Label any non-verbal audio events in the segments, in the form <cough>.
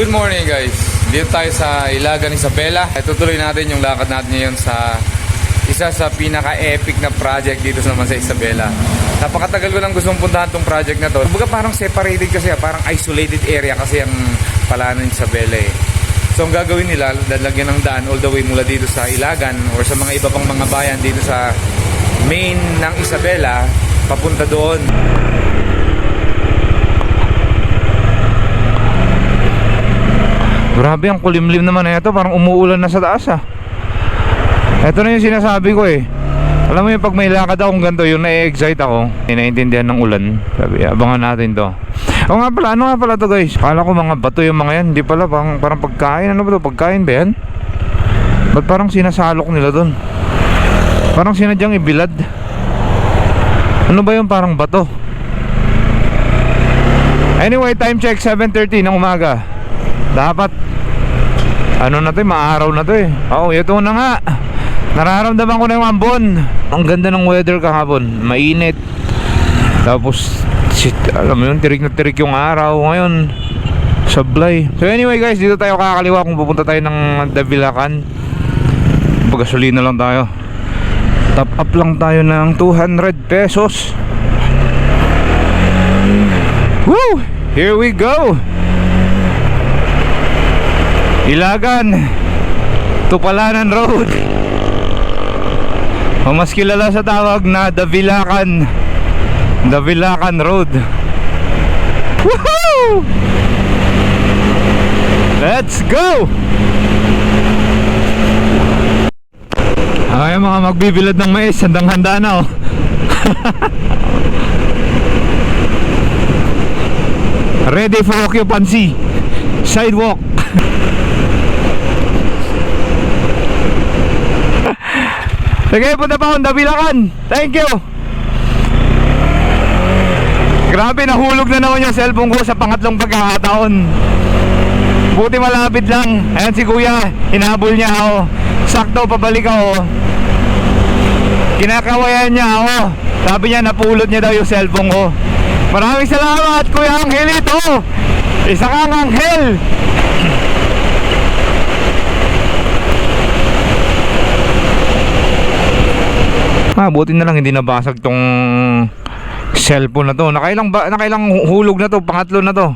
Good morning guys. Dito tayo sa Ilagan Isabela. Tutuloy natin yung lakad natin ngayon sa isa sa pinaka-epic na project dito naman sa Isabela. Napakatagal ko lang gustong puntahan tong project na to. Kumbaga parang separated kasi, ah, parang isolated area kasi ang palanan ng Isabela eh. So ang gagawin nila, lalagyan ng daan all the way mula dito sa Ilagan or sa mga iba pang mga bayan dito sa main ng Isabela, papunta doon. Grabe ang kulimlim naman na ito, parang umuulan na sa taas ah. Ito na yung sinasabi ko eh. Alam mo yung pag may lakad akong ganito, yung na-excite ako, naiintindihan ng ulan. Sabi, abangan natin to. O nga pala, ano nga pala to guys? Kala ko mga bato yung mga yan, hindi pala, parang, parang pagkain. Ano ba to? Pagkain ba yan? Ba't parang sinasalok nila dun? Parang sinadyang ibilad. Ano ba yung parang bato? Anyway, time check 7.30 ng umaga. Dapat ano na to, eh, maaraw na to eh. Oo, ito na nga. Nararamdaman ko na yung ambon. Ang ganda ng weather kahapon. Mainit. Tapos, shit, alam mo yun, tirik na tirik yung araw. Ngayon, sablay. So anyway guys, dito tayo kakaliwa kung pupunta tayo ng Davilacan. Pagasolina lang tayo. Top up lang tayo ng 200 pesos. Woo! Here we go! Ilagan Tupalanan Road. O mas kilala sa tawag na Davilacan Davilacan Road. Woohoo! Let's go! Ay mga magbibilad ng mais. Handang handa na oh. <laughs> Ready for occupancy. Sidewalk <laughs> Sige, punta pa akong Dabilakan. Thank you. Grabe, nahulog na naman yung cellphone ko sa pangatlong pagkakataon. Buti malapit lang. Ayan si kuya, hinabol niya ako. Sakto, pabalik ako. Kinakawayan niya ako. Sabi niya, napulot niya daw yung cellphone ko. Maraming salamat, Kuya Angelito. Isa kang anghel. Ah, buti na lang hindi nabasag tong cellphone na to. Nakailang ba nakailang hulog na to, pangatlo na to.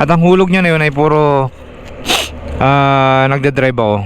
At ang hulog niya na yun ay puro ah nagde-drive ako.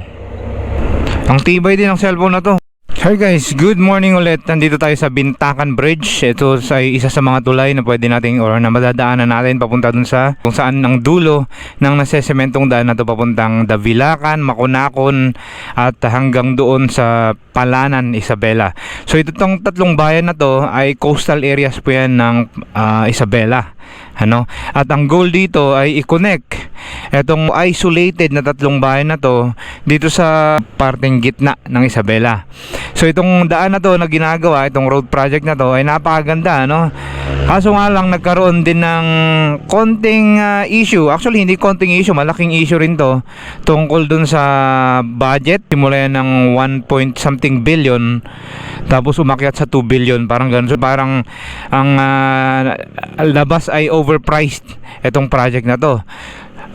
Ang tibay din ng cellphone na to. Hi guys, good morning ulit. Nandito tayo sa Bintakan Bridge. Ito ay isa sa mga tulay na pwede nating or na madadaanan natin papunta dun sa kung saan ang dulo ng nasesementong daan na to papuntang Davilacan, Makunakon at hanggang doon sa Palanan, Isabela. So ito tong tatlong bayan na to ay coastal areas po yan ng ah, Isabela. Ano? At ang goal dito ay i-connect etong isolated na tatlong bayan na to dito sa parteng gitna ng Isabela. So itong daan na to na ginagawa, itong road project na to ay napakaganda, no? Kaso nga lang nagkaroon din ng konting ah, issue. Actually hindi konting issue, malaking issue rin to tungkol dun sa budget. Simula yan ng 1 point something billion tapos umakyat sa 2 billion parang ganun. So parang ang ah, labas ay overpriced itong project na to.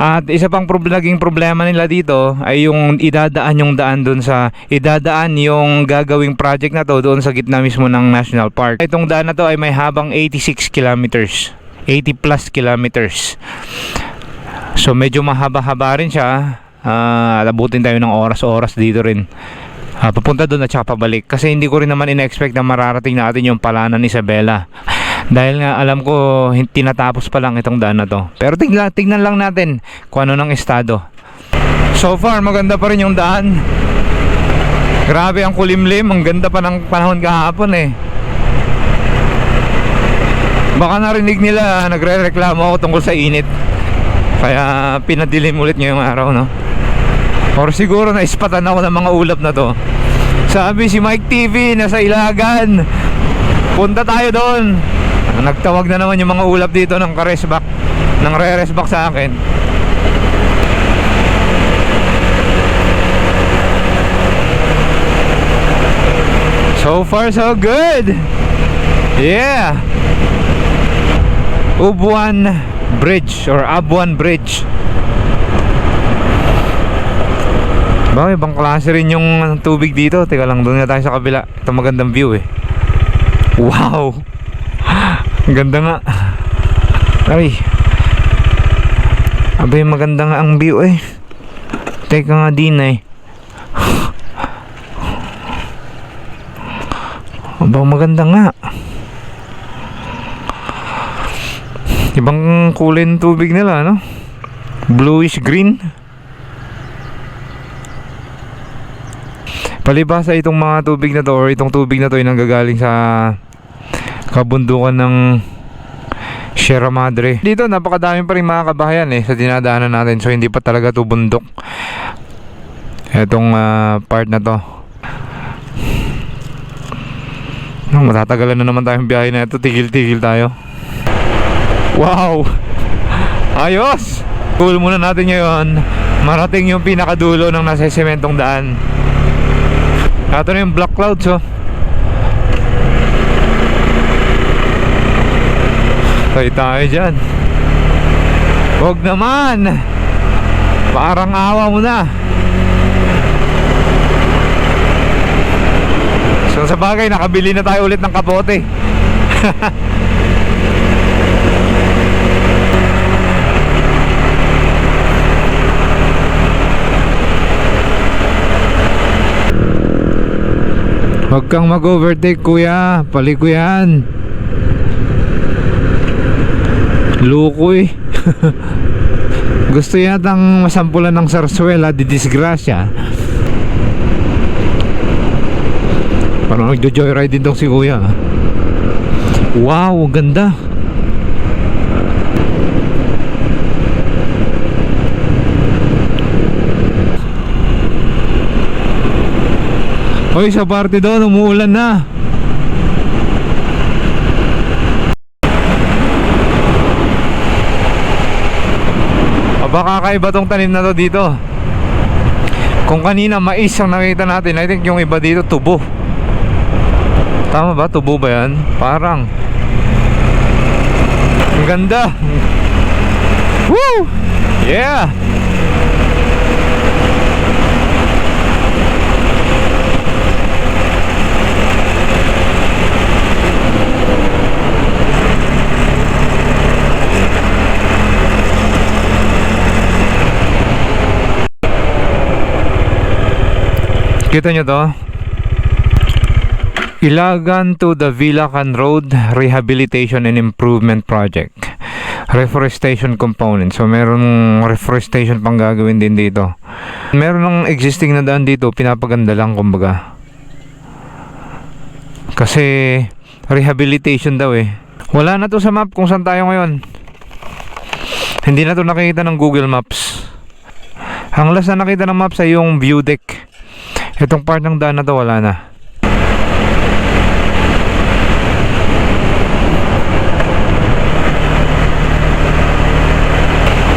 At isa pang prob- naging problema nila dito ay yung idadaan yung daan doon sa idadaan yung gagawing project na to doon sa gitna mismo ng National Park. Itong daan na to ay may habang 86 kilometers. 80 plus kilometers. So medyo mahaba-haba rin siya. Ah, abutin tayo ng oras-oras dito rin. Ah, papunta doon at saka pabalik. Kasi hindi ko rin naman in-expect na mararating natin yung palanan ni Isabela. Dahil nga alam ko hin- tinatapos pa lang itong daan na to. Pero tignan, tignan lang natin kung ano ng estado. So far maganda pa rin yung daan. Grabe ang kulimlim, ang ganda pa ng panahon kahapon eh. Baka narinig nila nagre-reklamo ako tungkol sa init. Kaya pinadilim ulit ngayong araw no. Or siguro naispatan ako ng mga ulap na to. Sabi si Mike TV nasa Ilagan. Punta tayo doon nagtawag na naman yung mga ulap dito ng karesback ng re-resback sa akin so far so good yeah Ubuan Bridge or Abuan Bridge Ba, ibang klase rin yung tubig dito. Teka lang, doon na tayo sa kabila. Ito magandang view eh. Wow! Ang <gasps> ganda nga. Ay. Abay, maganda nga ang view eh. Teka nga din eh. <sighs> Aba, maganda nga. Ibang kulay ng tubig nila, no? Bluish green. Palibasa itong mga tubig na to or itong tubig na to ay nanggagaling sa kabundukan ng Sierra Madre. Dito napakadami pa rin mga kabahayan eh sa dinadaanan natin so hindi pa talaga to bundok. Etong ah, part na to. No, matatagalan na naman tayong biyahe na ito. Tigil-tigil tayo. Wow! Ayos! Cool muna natin ngayon. Marating yung pinakadulo ng nasa sementong daan. Ito na yung black clouds oh. Tayo tayo dyan. Huwag naman! Parang awa mo na. So sa bagay, nakabili na tayo ulit ng kapote. <laughs> Huwag kang mag-overtake kuya, paliko yan. Luko eh. <laughs> Gusto yatang masampulan ng sarsuela di disgrasya. Parang nagjo-joyride din tong si kuya. ah. Wow, ganda. Hoy, sa parte doon, umuulan na. Aba, kakaiba tong tanim na to dito. Kung kanina mais ang nakita natin, I think yung iba dito tubo. Tama ba? Tubo ba yan? Parang. Ang ganda. Woo! Yeah! Kita nyo to? Ilagan to the Villacan Road Rehabilitation and Improvement Project. Reforestation component. So meron reforestation pang gagawin din dito. Meron ng existing na daan dito, pinapaganda lang kumbaga. Kasi rehabilitation daw eh. Wala na to sa map kung saan tayo ngayon. Hindi na to nakikita ng Google Maps. Ang last na nakita ng maps ay yung view deck. Itong part ng daan na to wala na.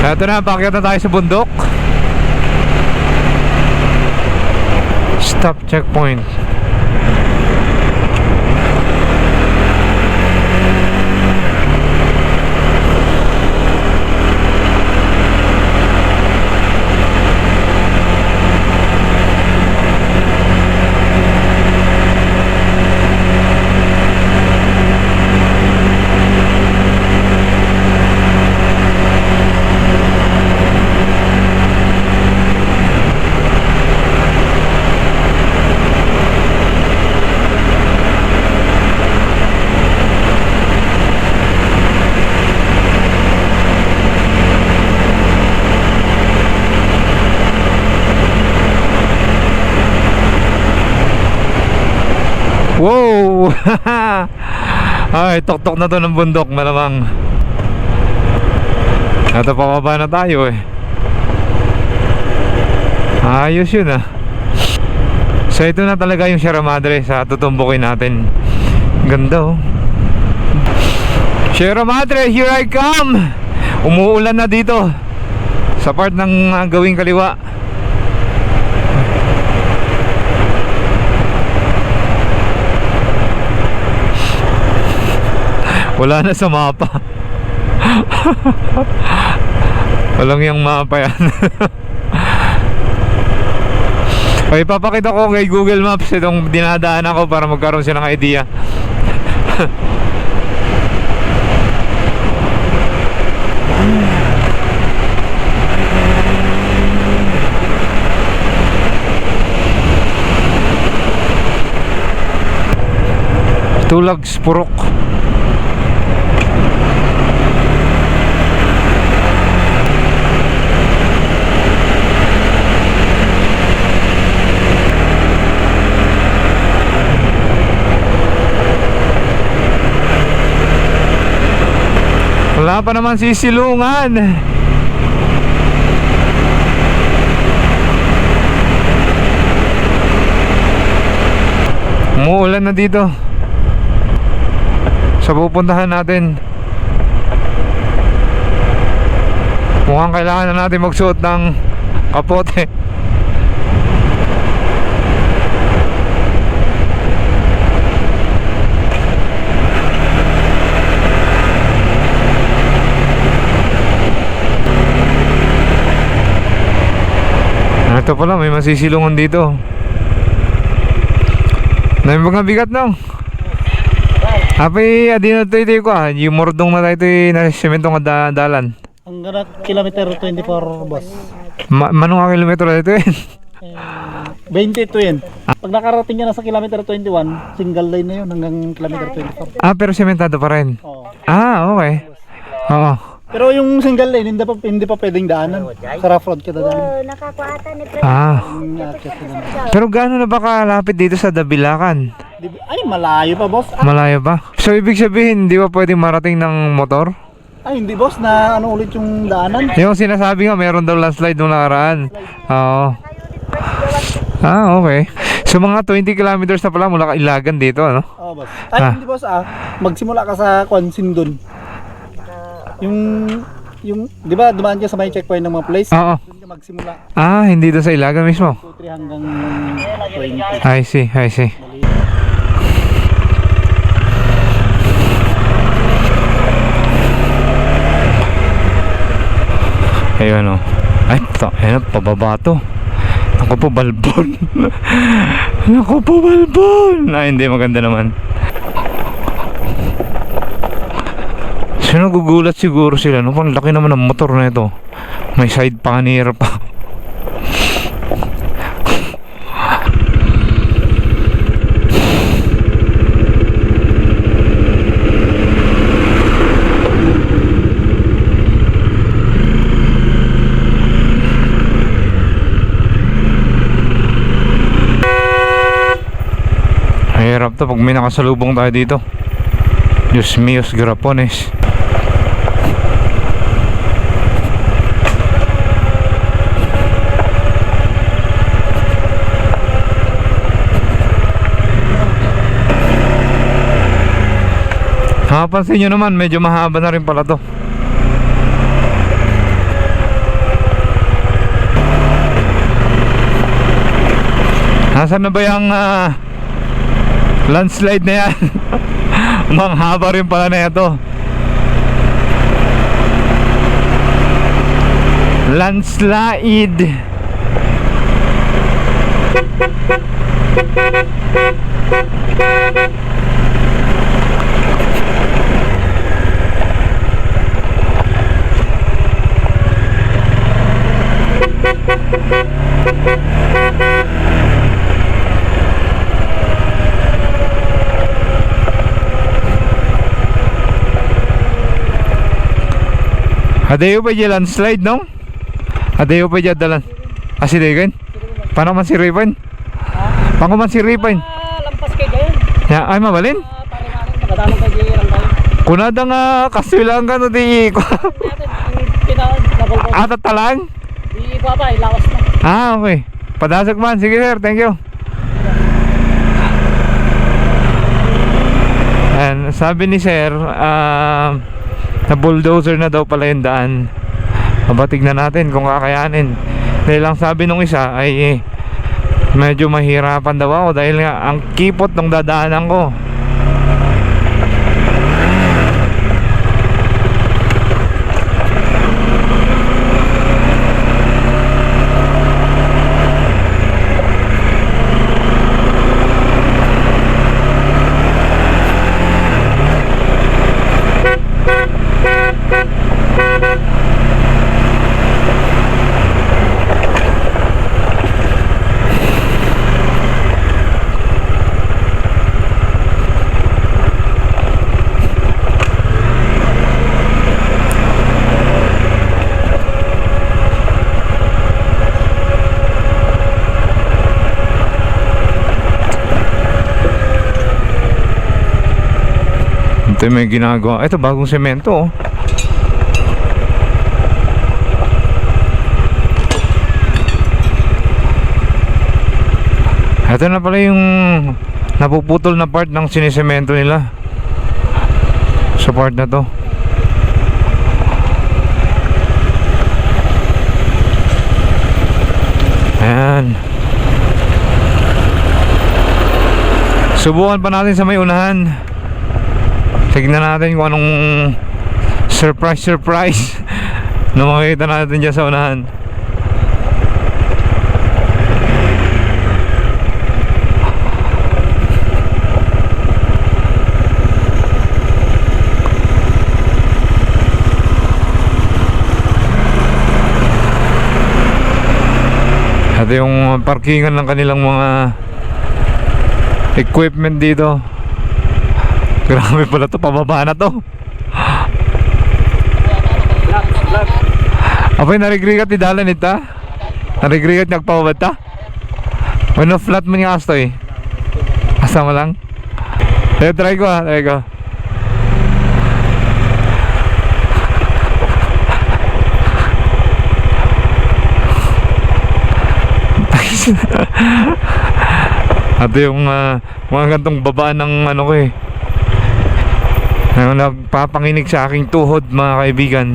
Ito na, pakyat na tayo sa bundok. Stop checkpoint. Wow! Ay, tok-tok na to ng bundok malamang. Ito pababa na tayo eh. Ayos yun ah. So ito na talaga yung Sierra Madre sa tutumbukin natin. Ganda oh. Sierra Madre, here I come! Umuulan na dito. Sa part ng ah, gawing kaliwa. Wala na sa mapa. <laughs> Walang yung mapa yan. <laughs> O ipapakita ko kay Google Maps itong dinadaanan ko para magkaroon siya ng idea. <laughs> Tulags Purok. Wala pa naman sisilungan. Umuulan na dito. Sa pupuntahan natin. Mukhang kailangan na natin magsuot ng kapote. Ito pala, may masisilungan dito. May mga bigat no. Api, adi na ito ko ah. Yung mordong na tayo ito na sementong da dalan. Ang gana kilometer 24 boss. Ma manong nga kilometro na ito eh. Eh, 20 to yan. Pag nakarating ka na sa kilometer 21, single line na yun hanggang kilometer 24. ah, pero sementado pa rin. Oo. Ah, okay. Oo. Pero yung single lane, hindi pa, hindi pa pwedeng daanan. Sa rough road ka dadaanan. Oh, nakakuata ni Fred. Ah. Yung aakyat ka naman. Pero gaano na ba kalapit dito sa Dabilakan? Di Ay, malayo pa boss. Ah, Malayo ba? So, ibig sabihin, hindi ba pwedeng marating ng motor? ay, hindi boss, na ano ulit yung daanan. Yung sinasabi nga, meron daw landslide nung nakaraan. Oo. Ah, okay. So, mga 20 kilometers na pala mula Ilagan dito, ano? Oo boss. Ay, Ah. hindi boss ah. Magsimula ka sa Kwansin dun. Yung, yung, di ba dumaan ka sa may checkpoint ng mga place? Oo. Doon ka magsimula. Ah, hindi doon sa Ilagan mismo. 2, 3 hanggang 20. I see, I see. Ayun o. Ay, ta, ayun, pababa to. Naku po, balbon. <laughs> Naku po, balbon. Ah, hindi, maganda naman. Sino gugulat siguro sila? No? Pang laki naman ng motor na ito. May side pannier pa. Mahirap to pag may nakasalubong tayo dito. Diyos míos, grapones. Nakapansin nyo naman, medyo mahaba na rin pala to. Nasaan na ba yung ah, landslide na yan? <laughs> Manghaba rin pala na ito. Landslide. Adeo pa dyan landslide, no? Adeo pa dyan dalan. Ah, si Degan? Paano man si Riven? Paano man si Riven? Ah, lampas kay Gayan. Ya, ay mabalin? Ah, pare namin, pagkadamang kay Gayan tayo. Kunada nga kasulang ka no di. <laughs> Atat talang? Di ko pa, ilawas na. Ah, okay. Padasag man. Sige sir, thank you. And sabi ni sir, um, na bulldozer na daw pala yung daan. Aba, tignan natin kung kakayanin. Dahil lang sabi nung isa ay eh, medyo mahirapan daw ako dahil nga ang kipot ng dadaanan ko. Ito may ginagawa. Ito, bagong semento oh. Ito na pala yung napuputol na part ng sinisemento nila. Sa part na to. Ayan. Subukan pa natin sa may unahan. Tignan natin kung anong surprise surprise <laughs> na makikita natin dyan sa unahan. Ito yung parkingan ng kanilang mga equipment dito. <laughs> Grabe pala to, pababa na to. Apay narigrigat ni dalan ita. Narigrigat nagpababa ta. Ano flat mo niya asto eh. Asa mo lang. Eh, try ko ah, try ko. <laughs> Ito yung ah, mga gantong babaan ng ano ko eh. Ang nagpapanginig sa aking tuhod mga kaibigan.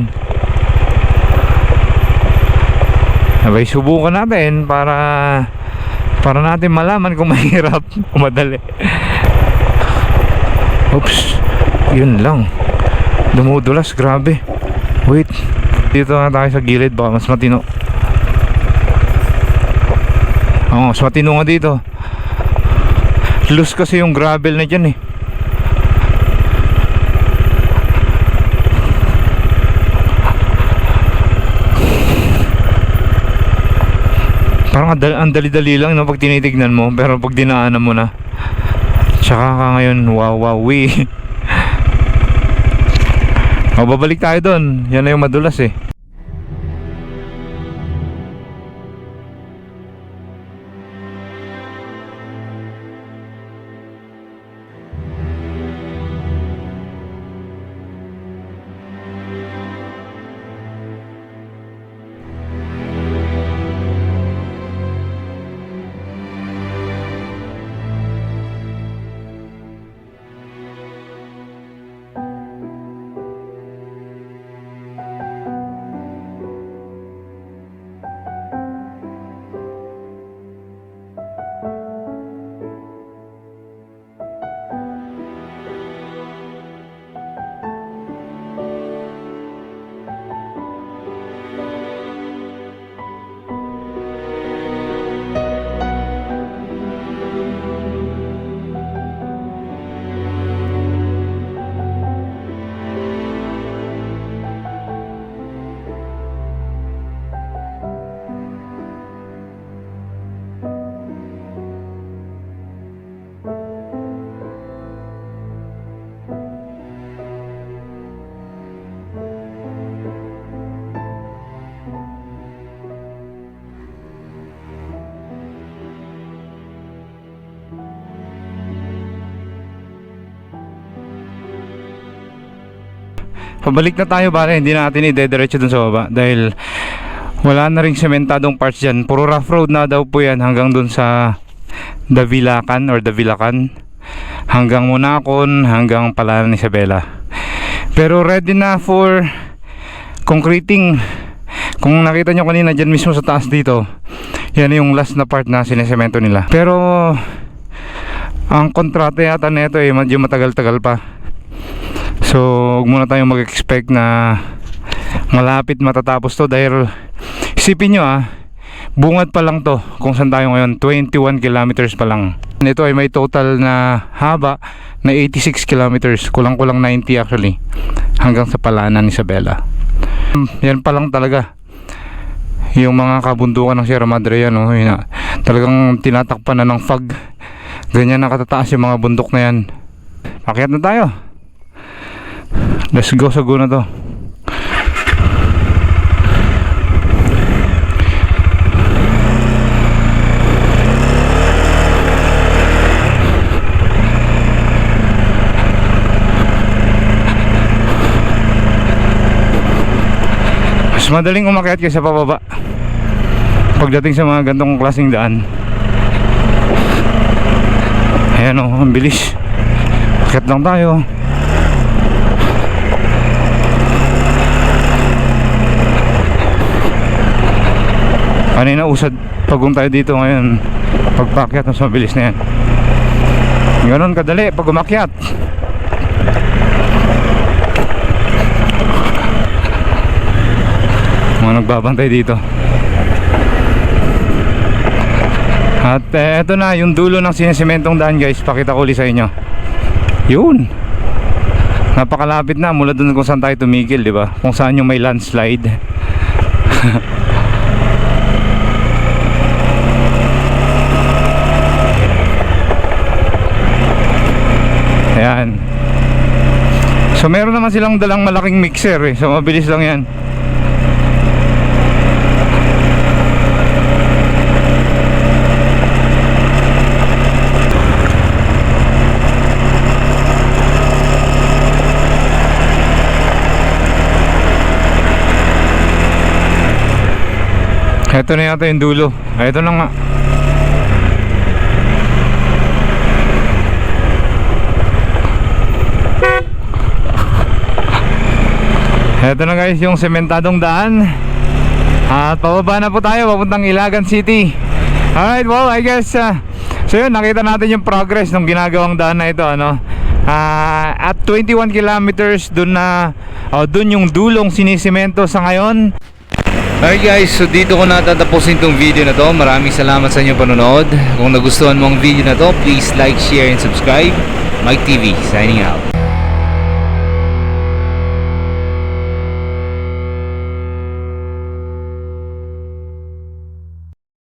Abay, subukan natin para para natin malaman kung <laughs> mahirap o madali. Oops, yun lang. Dumudulas, grabe. Wait, dito na tayo sa gilid, baka mas matino. Oo, mas matino nga dito. Loose kasi yung gravel na dyan eh. Parang ang dal- ang dali-dali lang no pag tinitignan mo. Pero pag dinaanan mo na tsaka ka ngayon wow wow we <laughs> o babalik tayo doon yan na yung madulas eh Pabalik na tayo pare, hindi na natin ide-diretso dun sa baba dahil wala na ring sementadong parts dyan. Puro rough road na daw po yan hanggang dun sa Davilacan or Davilacan. Hanggang Munakon, hanggang Palanan Isabela. Pero ready na for concreting. Kung nakita nyo kanina dyan mismo sa taas dito, yan yung last na part na sinesemento nila. Pero ang kontrata yata nito eh medyo matagal-tagal pa. So, huwag muna tayong mag-expect na malapit matatapos to dahil isipin nyo ah, bungad pa lang to kung saan tayo ngayon, 21 kilometers pa lang. Ito ay may total na haba na 86 kilometers, kulang-kulang 90 actually, hanggang sa Palanan, Isabela. Hmm, Yan pa lang talaga. Yung mga kabundukan ng Sierra Madre yan, oh, yun, ah, talagang tinatakpan na ng fog. Ganyan nakatataas yung mga bundok na yan. Akyat na tayo. Let's go sa guna to. Mas madaling umakyat kaysa pababa. Pagdating sa mga gantong klaseng daan. Ayan o, ang bilis. Akit lang tayo. Kanina usad pagong tayo dito ngayon. Pagpakyat, mas mabilis na yan. Ganon kadali pag umakyat. Mga nagbabantay dito. At eh, eto na yung dulo ng sinesimentong daan guys. Pakita ko ulit sa inyo. Yun. Napakalapit na mula dun kung saan tayo tumigil, di ba? Kung saan yung may landslide. <laughs> Ayan. So meron naman silang dalang malaking mixer eh. So mabilis lang yan. Ito na yata yung dulo. Ito na nga. Ito na guys yung sementadong daan. At pababa na po tayo papuntang Ilagan City. Alright, well I guess uh, So yun, nakita natin yung progress ng ginagawang daan na ito ano. Ah, at 21 kilometers dun na oh, dun yung dulong sinisemento sa ngayon. Alright guys, so dito ko natatapusin tong video na to. Maraming salamat sa inyong panonood. Kung nagustuhan mo ang video na to, please like, share, and subscribe. Mike TV, signing out.